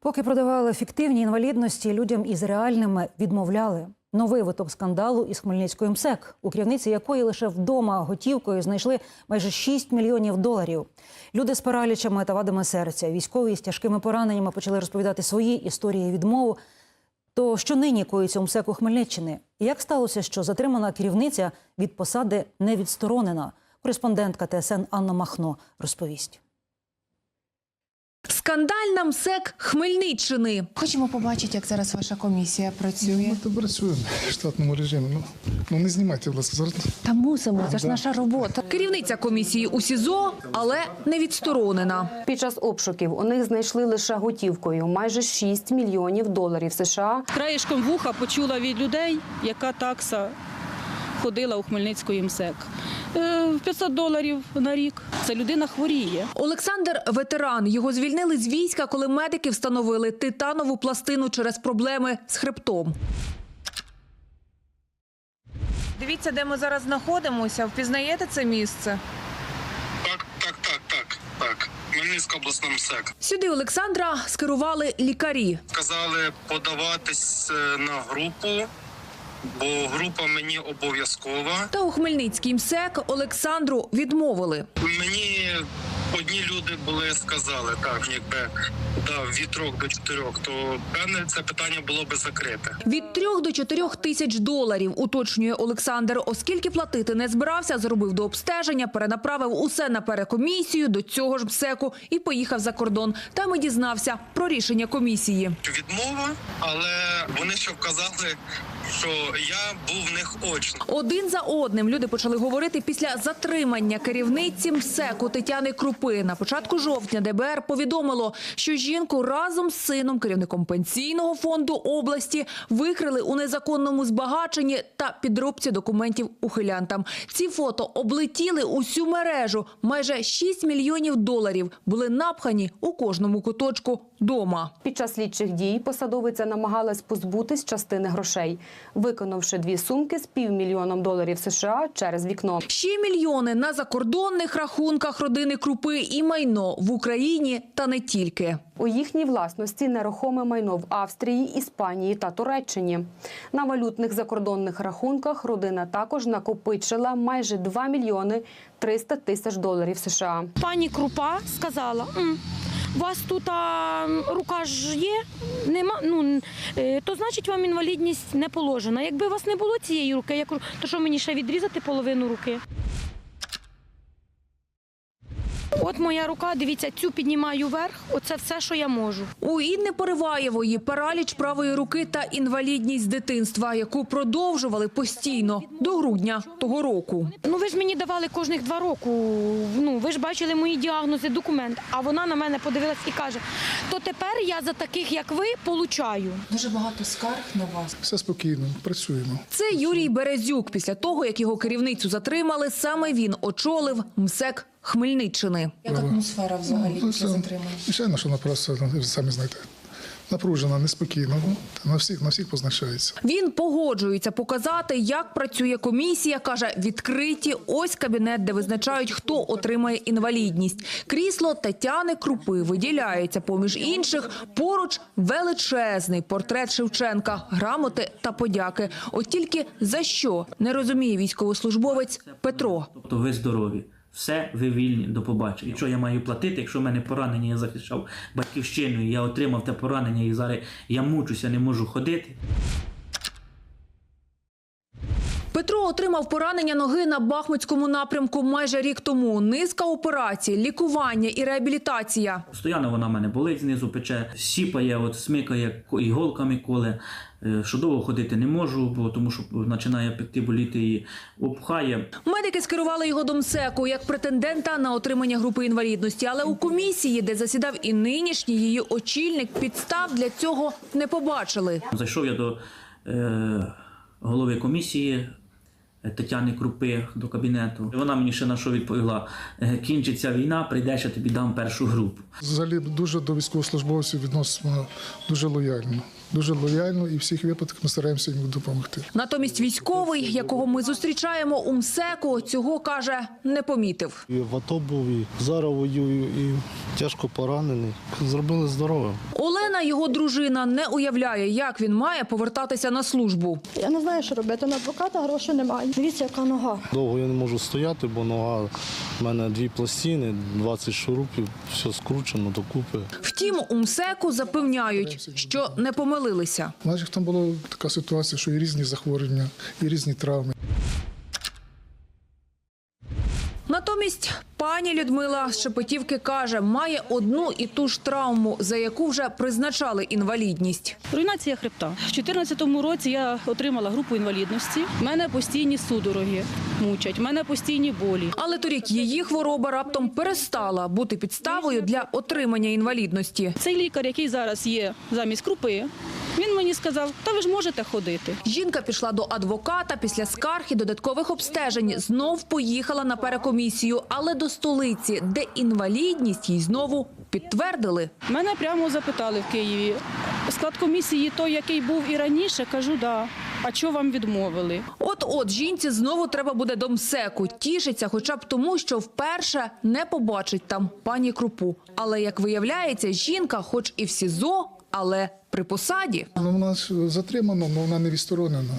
Поки продавали фіктивні інвалідності, людям із реальними відмовляли. Новий виток скандалу із Хмельницької МСЕК, у керівниці якої лише вдома готівкою знайшли майже 6 мільйонів доларів. Люди з паралічами та вадами серця, військові з тяжкими пораненнями почали розповідати свої історії відмову. То що нині коїться у МСЕКу Хмельниччини? І як сталося, що затримана керівниця від посади не відсторонена? Кореспондентка ТСН Анна Махно розповість. Скандальна МСЕК Хмельниччини. Хочемо побачити, як зараз ваша комісія працює. Ми то працюємо в штатному режимі. Ну, ну не знімайте, будь ласка, зараз. Та мусимо, це ж наша робота. Керівниця комісії у СІЗО, але не відсторонена. Під час обшуків у них знайшли лише готівкою майже 6 мільйонів доларів США. Краєшком вуха почула від людей, яка такса ходила у Хмельницької МСЕК. Е, 500 доларів на рік. Це людина хворіє. Олександр ветеран. Його звільнили з війська, коли медики встановили титанову пластину через проблеми з хребтом. Дивіться, де ми зараз знаходимося. Впізнаєте це місце? Так, так, так, так, так. Хмельницька обласна МСЕК. Сюди Олександра скерували лікарі. Сказали подаватись е, на групу, бо група мені обов'язкова. Та у Хмельницький МСЕК Олександру відмовили. Мені одні люди були сказали, так, якби дав від трьох до чотирьох, то певне це питання було би закрите. Від трьох до чотирьох тисяч доларів, уточнює Олександр. Оскільки платити не збирався, зробив до обстеження, перенаправив усе на перекомісію до цього ж МСЕКу і поїхав за кордон. Там і дізнався про рішення комісії. Відмова, але вони ще вказали, що я був в них очно. Один за одним люди почали говорити після затримання керівниці МСЕКу Тетяни Крупи. На початку жовтня ДБР повідомило, що жінку разом з сином, керівником пенсійного фонду області, викрили у незаконному збагаченні та підробці документів ухилянтам. Ці фото облетіли усю мережу. Майже 6 мільйонів доларів були напхані у кожному куточку дома. Під час слідчих дій посадовиця намагалась позбутись частини грошей, виконавши дві сумки з півмільйоном доларів США через вікно. Ще мільйони на закордонних рахунках родини Крупи і майно в Україні та не тільки. У їхній власності нерухоме майно в Австрії, Іспанії та Туреччині. На валютних закордонних рахунках родина також накопичила майже 2 мільйони 300 тисяч доларів США. Пані Крупа сказала: «М, у вас тут а, рука ж є, нема, ну, е, то значить вам інвалідність не положена. Якби у вас не було цієї руки, я кажу, то що мені ще відрізати половину руки? От моя рука, дивіться, цю піднімаю вверх, оце все, що я можу. У Інни Пориваєвої параліч правої руки та інвалідність з дитинства, яку продовжували постійно до грудня того року. Ну ви ж мені давали кожних два роки. Ну ви ж бачили мої діагнози, документ. А вона на мене подивилась і каже: то тепер я за таких, як ви, получаю. Дуже багато скарг на вас. Все спокійно, працюємо. Це Юрій Березюк. Після того, як його керівницю затримали, саме він очолив МСЕК Хмельниччини. Як атмосфера взагалі Ну, після затримання? звичайно, що вона просто, ну, самі знаєте, напружена, неспокійна. Ну, та на всіх, на всіх позначається. Він погоджується показати, як працює комісія. каже, відкриті. Ось кабінет, де визначають, хто отримає інвалідність. Крісло Тетяни Крупи виділяється поміж інших. Поруч величезний портрет Шевченка, грамоти та подяки. От тільки за що не розуміє військовослужбовець Петро. Тобто ви здорові. Все, ви вільні до побачення. Що я маю платити, якщо в мене поранення, я захищав батьківщину, і я отримав те поранення, і зараз я мучуся, не можу ходити. Петро отримав поранення ноги на Бахмутському напрямку майже рік тому. Низка операцій, лікування і реабілітація. Постійно вона в мене болить знизу пече, сіпає, от смикає іголками коле. Е, Що довго ходити не можу, бо тому що починає пекти боліти і обхає. Медики скерували його до МСЕКу як претендента на отримання групи інвалідності, але у комісії, де засідав і нинішній її очільник, підстав для цього не побачили. Зайшов я до е, голови комісії, Тетяни Крупи до кабінету. Вона мені ще на що відповіла: «Е, кінчиться війна, прийдеш, я тобі дам першу групу. Взагалі дуже до військовослужбовців відносимо дуже лояльно. Дуже лояльно і в всіх випадках ми стараємося їм допомогти. Натомість військовий, якого ми зустрічаємо у МСЕКу, цього каже, не помітив. І в АТО був, і зараз воюю, і тяжко поранений. Зробили здоровим. Олена, його дружина, не уявляє, як він має повертатися на службу. Я не знаю, що робити. На адвоката грошей немає. Дивіться, яка нога. Довго я не можу стояти, бо нога в мене дві пластини, 20 шурупів, все скручено докупи. Втім, у МСЕКу запевняють, що не помилилися. Значить, там була така ситуація, що і різні захворювання, і різні травми. Натомість пані Людмила з Шепетівки каже, має одну і ту ж травму, за яку вже призначали інвалідність. Руйнація хребта. У 2014 році я отримала групу інвалідності. У мене постійні судороги мучать, в мене постійні болі. Але торік її хвороба раптом перестала бути підставою для отримання інвалідності. Цей лікар, який зараз є замість крупи, він мені сказав, та ви ж можете ходити. Жінка пішла до адвоката після скарг і додаткових обстежень. Знов поїхала на перекомісію, але до столиці, де інвалідність їй знову підтвердили. Мене прямо запитали в Києві. Склад комісії той, який був і раніше, кажу, да. А чого вам відмовили? От-от жінці знову треба буде до МСЕКу. Тішиться хоча б тому, що вперше не побачить там пані Крупу. Але, як виявляється, жінка хоч і в СІЗО, але при посаді. Ну, вона затримана, але вона не відсторонена.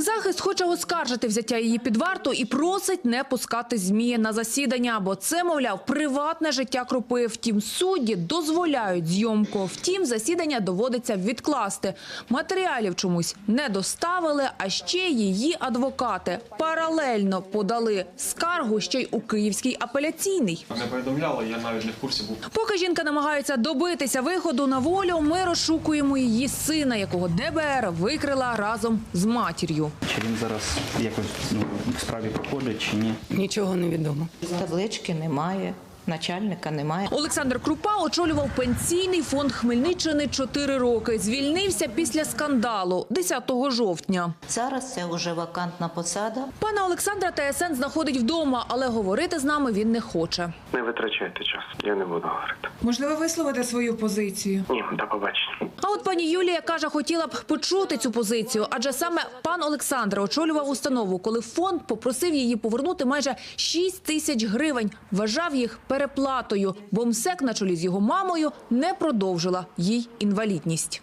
Захист хоче оскаржити взяття її під варту і просить не пускати змії на засідання, бо це, мовляв, приватне життя крупи. Втім, судді дозволяють зйомку. Втім, засідання доводиться відкласти. Матеріалів чомусь не доставили, а ще її адвокати паралельно подали скаргу ще й у Київський апеляційний. Не повідомляла, я навіть не в курсі був. Поки жінка намагається добитися виходу на волю, ми розшукуємо її сина, якого ДБР викрила разом з матір'ю. Чи він зараз якось ну, в справі проходить чи ні? Нічого не відомо. Таблички немає, начальника немає. Олександр Крупа очолював пенсійний фонд Хмельниччини 4 роки. Звільнився після скандалу 10 жовтня. Зараз це вже вакантна посада. Пана Олександра ТСН знаходить вдома, але говорити з нами він не хоче. Не витрачайте час, я не буду говорити. Можливо, висловити свою позицію. Ні, до побачення. А от пані Юлія каже, хотіла б почути цю позицію, адже саме пан Олександр очолював установу, коли фонд попросив її повернути майже 6 тисяч гривень. Вважав їх переплатою, бо МСЕК на чолі з його мамою не продовжила їй інвалідність.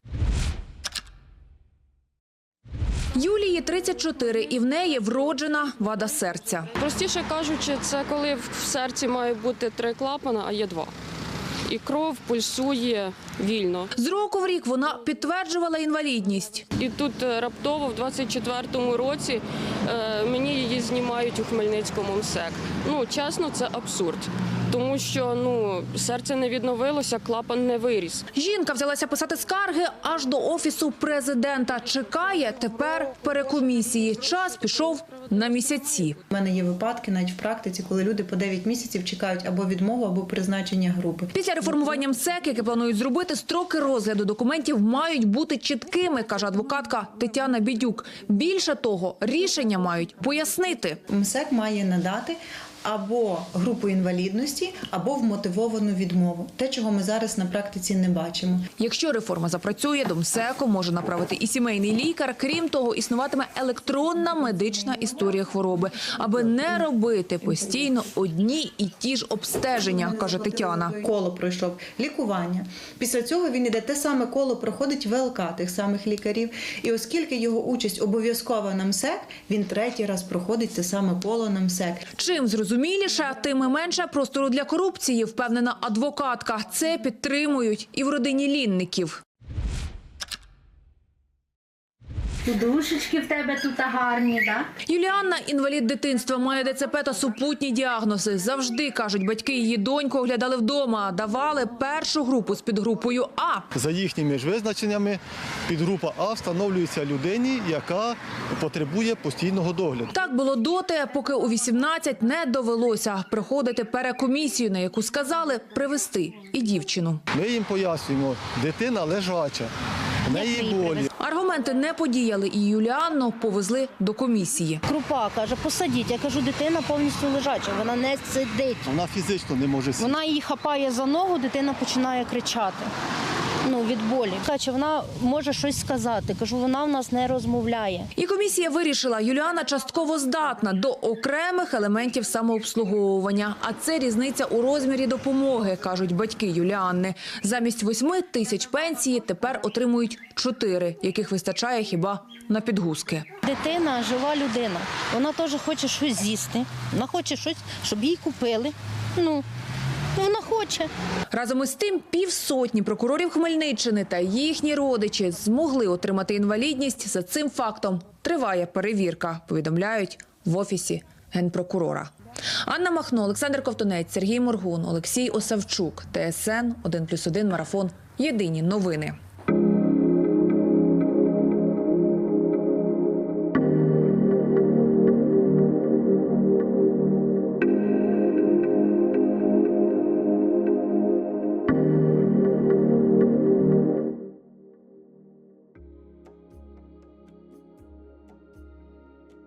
Юлії 34 і в неї вроджена вада серця. Простіше кажучи, це коли в серці має бути три клапана, а є два. І кров пульсує вільно. З року в рік вона підтверджувала інвалідність. І тут е, раптово, в 24-му році, е, мені її знімають у Хмельницькому МСЕК. Ну, чесно, це абсурд. Тому що ну, серце не відновилося, клапан не виріс. Жінка взялася писати скарги аж до офісу президента. Чекає тепер перекомісії. Час пішов на місяці. У мене є випадки навіть в практиці, коли люди по 9 місяців чекають або відмову, або призначення групи. Після реформування МСЕК, яке планують зробити, строки розгляду документів мають бути чіткими, каже адвокатка Тетяна Бідюк. Більше того, рішення мають пояснити. МСЕК має надати або групу інвалідності, або вмотивовану відмову. Те, чого ми зараз на практиці не бачимо. Якщо реформа запрацює, до МСЕКу може направити і сімейний лікар. Крім того, існуватиме електронна медична історія хвороби, аби не робити постійно одні і ті ж обстеження, каже Тетяна. Коло пройшов лікування. Після цього він іде те саме коло проходить ВЛК тих самих лікарів. І оскільки його участь обов'язкова на МСЕК, він третій раз проходить те саме коло на МСЕК. Чим зрозуміліше, тим і менше простору для корупції, впевнена адвокатка. Це підтримують і в родині лінників. Подушечки в тебе тут гарні, так? Юліанна – інвалід дитинства, має ДЦП та супутні діагнози. Завжди, кажуть, батьки її доньку оглядали вдома, давали першу групу з підгрупою А. За їхніми ж визначеннями, підгрупа А встановлюється людині, яка потребує постійного догляду. Так було доти, поки у 18 не довелося проходити перекомісію, на яку сказали привезти і дівчину. Ми їм пояснюємо, дитина лежача, в неї болі. Аргументи не подіяли і Юліанну повезли до комісії. Крупа каже, посадіть. Я кажу, дитина повністю лежача, вона не сидить. Вона фізично не може сидіти. Вона її хапає за ногу, дитина починає кричати. Від болі. Каже, вона може щось сказати. Кажу, вона в нас не розмовляє. І комісія вирішила, Юліана частково здатна до окремих елементів самообслуговування. А це різниця у розмірі допомоги, кажуть батьки Юліанни. Замість восьми тисяч пенсії тепер отримують чотири, яких вистачає хіба на підгузки. Дитина жива людина. Вона теж хоче щось з'їсти. Вона хоче щось, щоб їй купили. Ну, вона хоче. Разом із тим, півсотні прокурорів Хмельниччини та їхні родичі змогли отримати інвалідність. За цим фактом триває перевірка, повідомляють в офісі генпрокурора. Анна Махно, Олександр Ковтунець, Сергій Моргун, Олексій Осавчук, ТСН 1+,1 Марафон. Єдині новини.